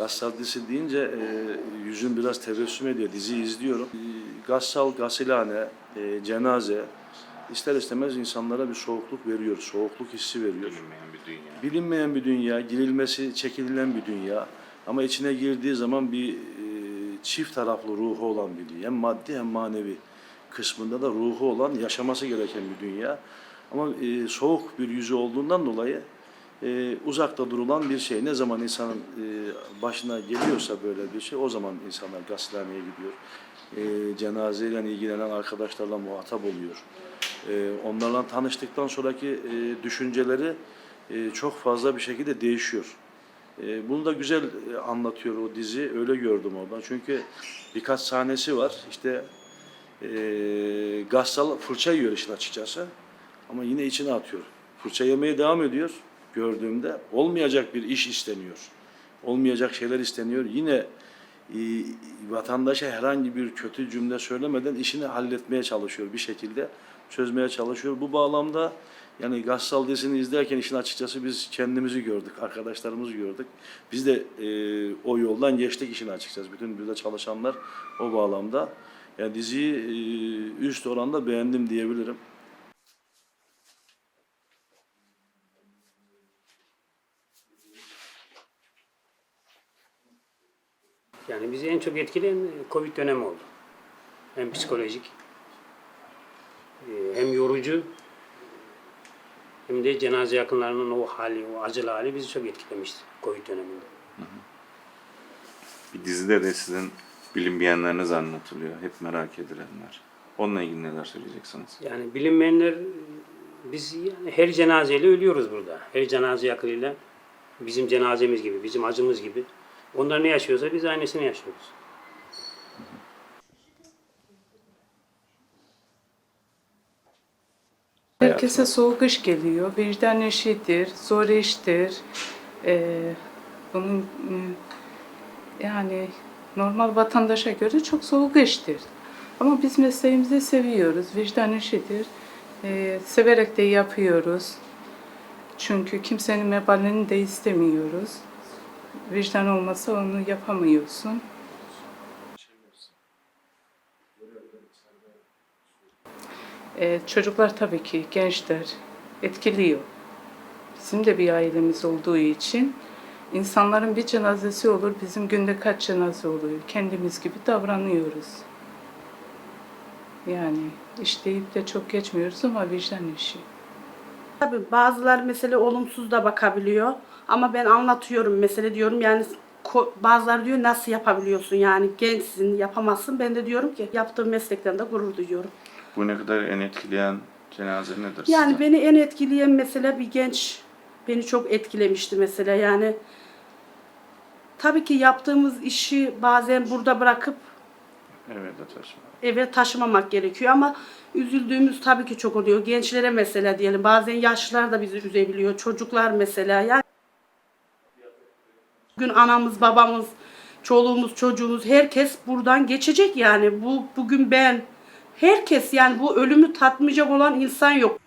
Gassal dizisi deyince e, yüzüm biraz tebessüm ediyor. Dizi izliyorum. E, Gassal, gasilhane, e, cenaze ister istemez insanlara bir soğukluk veriyor. Soğukluk hissi veriyor. Bilinmeyen bir dünya. Bilinmeyen bir dünya, girilmesi çekinilen bir dünya. Ama içine girdiği zaman bir e, çift taraflı ruhu olan bir dünya. Hem maddi hem manevi kısmında da ruhu olan, yaşaması gereken bir dünya. Ama e, soğuk bir yüzü olduğundan dolayı e, uzakta durulan bir şey. Ne zaman insanın e, başına geliyorsa böyle bir şey, o zaman insanlar gazethaneye gidiyor. E, cenazeyle ilgilenen arkadaşlarla muhatap oluyor. E, onlarla tanıştıktan sonraki e, düşünceleri e, çok fazla bir şekilde değişiyor. E, bunu da güzel e, anlatıyor o dizi. Öyle gördüm oradan. Çünkü birkaç sahnesi var. İşte e, Gassal fırça yiyor işin açıkçası. Ama yine içine atıyor. Fırça yemeye devam ediyor gördüğümde. Olmayacak bir iş isteniyor. Olmayacak şeyler isteniyor. Yine e, vatandaşa herhangi bir kötü cümle söylemeden işini halletmeye çalışıyor bir şekilde. Çözmeye çalışıyor. Bu bağlamda yani Gassal dizisini izlerken işin açıkçası biz kendimizi gördük, arkadaşlarımızı gördük. Biz de e, o yoldan geçtik işin açıkçası. Bütün burada çalışanlar o bağlamda. Yani diziyi e, üst oranda beğendim diyebilirim. Yani bizi en çok etkileyen Covid dönemi oldu. Hem psikolojik, e, hem yorucu, hem de cenaze yakınlarının o hali, o acılı hali bizi çok etkilemişti Covid döneminde. Bir dizide de sizin bilinmeyenleriniz anlatılıyor. Hep merak edilenler. Onunla ilgili neler söyleyeceksiniz? Yani bilinmeyenler, biz yani her cenazeyle ölüyoruz burada. Her cenaze yakınıyla bizim cenazemiz gibi, bizim acımız gibi. Onlar ne yaşıyorsa biz aynısını yaşıyoruz. Herkese soğuk iş geliyor, vicdan işidir, zor iştir. Ee, bunun e, yani normal vatandaşa göre çok soğuk iştir. Ama biz mesleğimizi seviyoruz, vicdan işidir. Ee, severek de yapıyoruz. Çünkü kimsenin vebalini de istemiyoruz. Vicdan olmasa onu yapamıyorsun. Ee, çocuklar tabii ki gençler etkiliyor. Bizim de bir ailemiz olduğu için insanların bir cenazesi olur, bizim günde kaç cenaze oluyor. Kendimiz gibi davranıyoruz. Yani işleyip de çok geçmiyoruz ama vicdan işi. Tabii bazılar mesela olumsuz da bakabiliyor. Ama ben anlatıyorum mesela diyorum yani bazıları diyor nasıl yapabiliyorsun yani gençsin yapamazsın. Ben de diyorum ki yaptığım meslekten de gurur duyuyorum. Bu ne kadar en etkileyen cenaze nedir Yani size? beni en etkileyen mesela bir genç beni çok etkilemişti mesela yani. Tabii ki yaptığımız işi bazen burada bırakıp Evet taşıma. eve taşımamak gerekiyor ama üzüldüğümüz tabii ki çok oluyor. Gençlere mesela diyelim bazen yaşlılar da bizi üzebiliyor. Çocuklar mesela yani bugün anamız, babamız, çoluğumuz, çocuğumuz herkes buradan geçecek yani. Bu bugün ben herkes yani bu ölümü tatmayacak olan insan yok.